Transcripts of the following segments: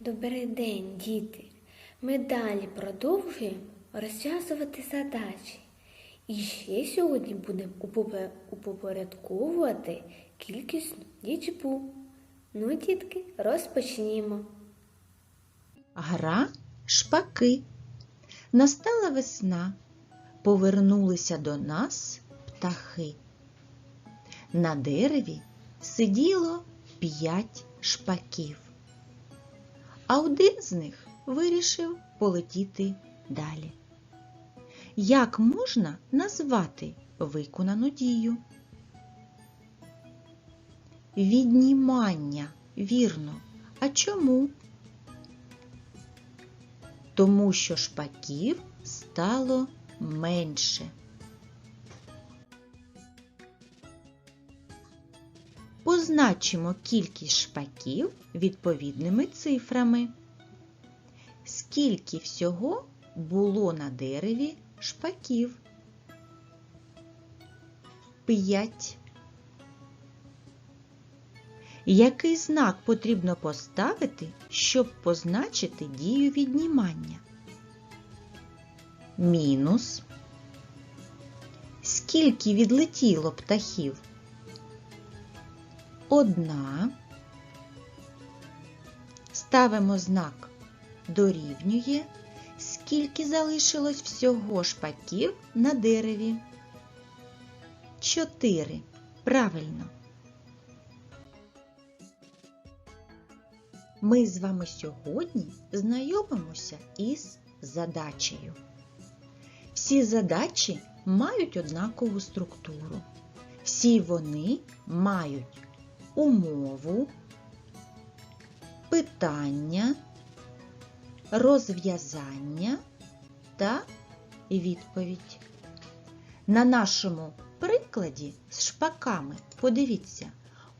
Добрий день, діти! Ми далі продовжуємо розв'язувати задачі. І ще сьогодні будемо упорядковувати кількісну лічбу. Ну, дітки, розпочнімо. Гра шпаки. Настала весна, повернулися до нас птахи. На дереві сиділо п'ять шпаків, а один з них вирішив полетіти далі. Як можна назвати виконану дію? Віднімання, вірно. А чому? тому що шпаків стало менше. Позначимо кількість шпаків відповідними цифрами. Скільки всього було на дереві шпаків? П'ять. Який знак потрібно поставити, щоб позначити дію віднімання? Мінус. Скільки відлетіло птахів? Одна. Ставимо знак дорівнює. Скільки залишилось всього шпаків на дереві? Чотири. Правильно. Ми з вами сьогодні знайомимося із задачею. Всі задачі мають однакову структуру. Всі вони мають умову, питання, розв'язання та відповідь. На нашому прикладі з шпаками подивіться,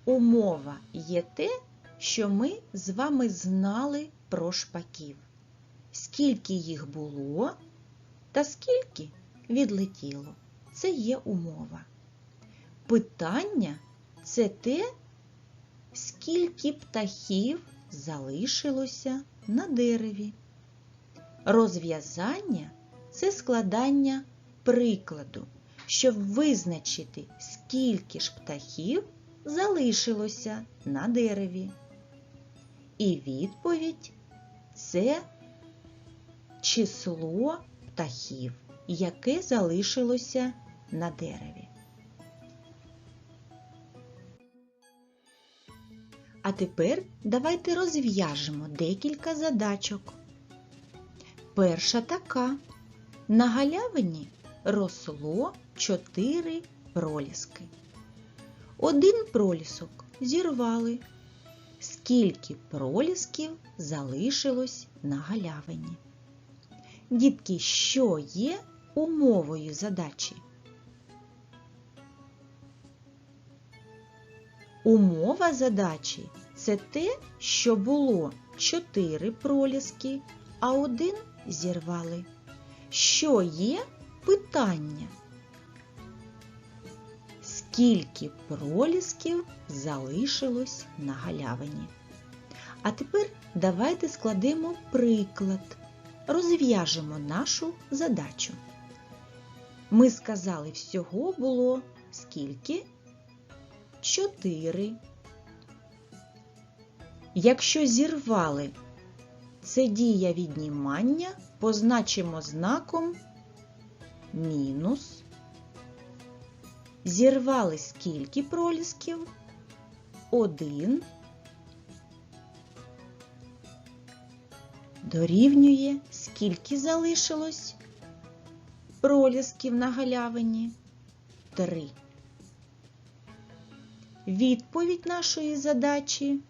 умова є те, що ми з вами знали про шпаків. Скільки їх було та скільки відлетіло. Це є умова. Питання це те, скільки птахів залишилося на дереві. Розв'язання це складання прикладу, щоб визначити, скільки ж птахів залишилося на дереві. І відповідь це число птахів, яке залишилося на дереві. А тепер давайте розв'яжемо декілька задачок. Перша така. На галявині росло чотири проліски. Один пролісок зірвали. Скільки пролісків залишилось на галявині? Дітки, що є умовою задачі? Умова задачі це те, що було чотири проліски, а один зірвали. Що є питання? Скільки пролісків залишилось на галявині? А тепер давайте складемо приклад, розв'яжемо нашу задачу. Ми сказали, всього було скільки? Чотири. Якщо зірвали це дія віднімання, позначимо знаком мінус. Зірвали скільки пролісків? Один. Дорівнює, скільки залишилось пролісків на галявині? Три. Відповідь нашої задачі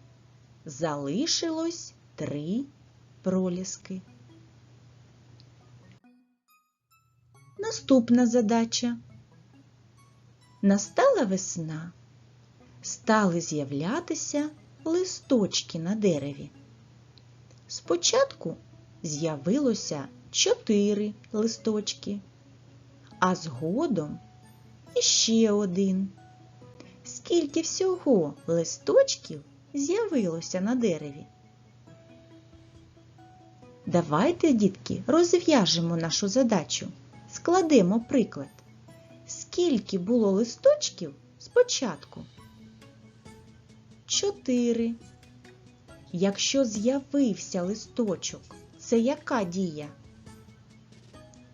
залишилось три проліски. Наступна задача. Настала весна. Стали з'являтися листочки на дереві. Спочатку з'явилося чотири листочки, а згодом іще один. Скільки всього листочків з'явилося на дереві? Давайте, дітки, розв'яжемо нашу задачу. Складемо приклад. Скільки було листочків спочатку? Чотири. Якщо з'явився листочок, це яка дія?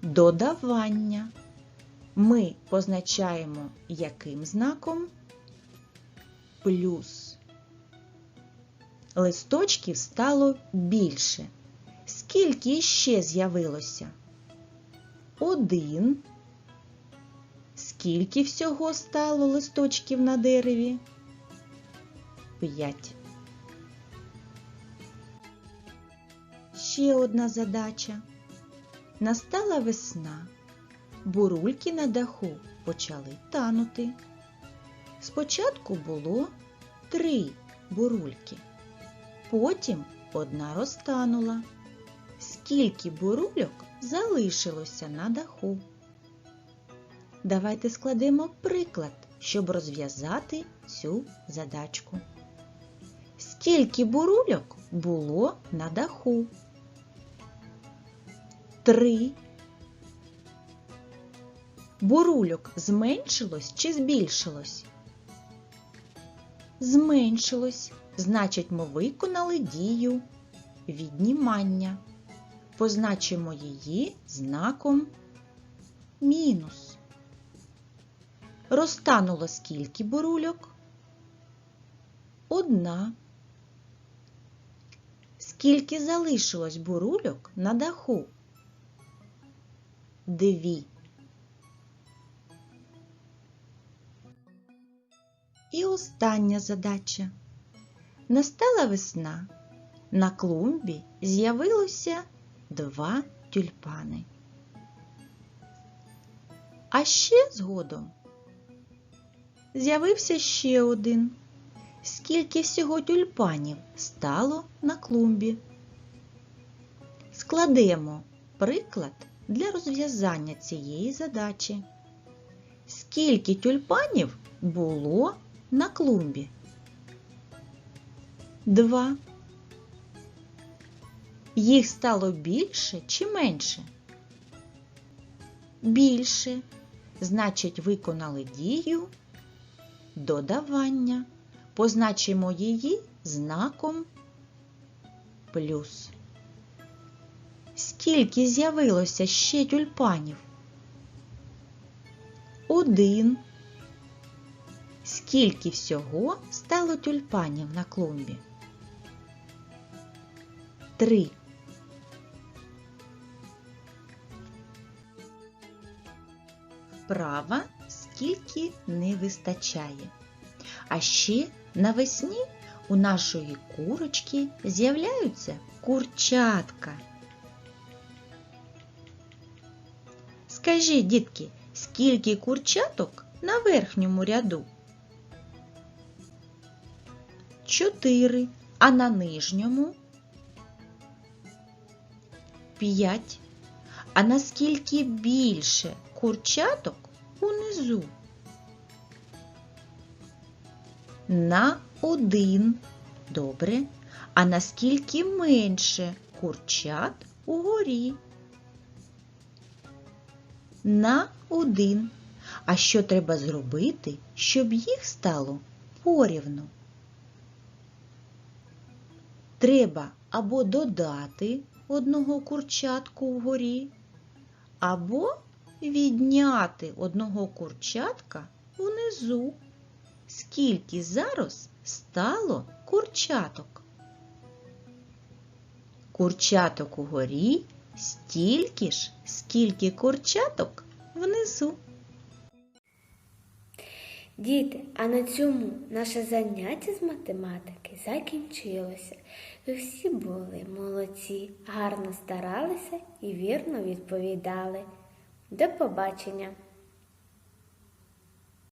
Додавання. Ми позначаємо яким знаком? Плюс. Листочків стало більше. Скільки ще з'явилося? Один. Скільки всього стало листочків на дереві? П'ять. Ще одна задача. Настала весна. Бурульки на даху почали танути. Спочатку було три бурульки, потім одна розтанула. Скільки бурульок залишилося на даху? Давайте складемо приклад, щоб розв'язати цю задачку. Скільки бурульок було на даху? Три. Бурульок зменшилось чи збільшилось? Зменшилось. Значить, ми виконали дію віднімання. Позначимо її знаком мінус. Розтануло скільки бурульок? Одна. Скільки залишилось бурульок на даху? Дві. І остання задача. Настала весна. На клумбі з'явилося два тюльпани. А ще згодом з'явився ще один. Скільки всього тюльпанів стало на клумбі? Складемо приклад для розв'язання цієї задачі. Скільки тюльпанів було на клумбі? Два. Їх стало більше чи менше? Більше. Значить, виконали дію додавання. Позначимо її знаком плюс. Скільки з'явилося ще тюльпанів? Один. Скільки всього стало тюльпанів на клумбі? Три. Вправа скільки не вистачає. А ще навесні у нашої курочки з'являються курчатка. Скажіть, дітки, скільки курчаток на верхньому ряду? Чотири, а на нижньому п'ять. А наскільки більше курчаток унизу? На один. Добре. А наскільки менше курчат угорі? На один. А що треба зробити, щоб їх стало порівну? Треба або додати одного курчатку вгорі, або відняти одного курчатка унизу. Скільки зараз стало курчаток? Курчаток угорі стільки ж, скільки курчаток Діти, а на цьому наше заняття з математики закінчилося. Ви всі були молодці, гарно старалися і вірно відповідали. До побачення!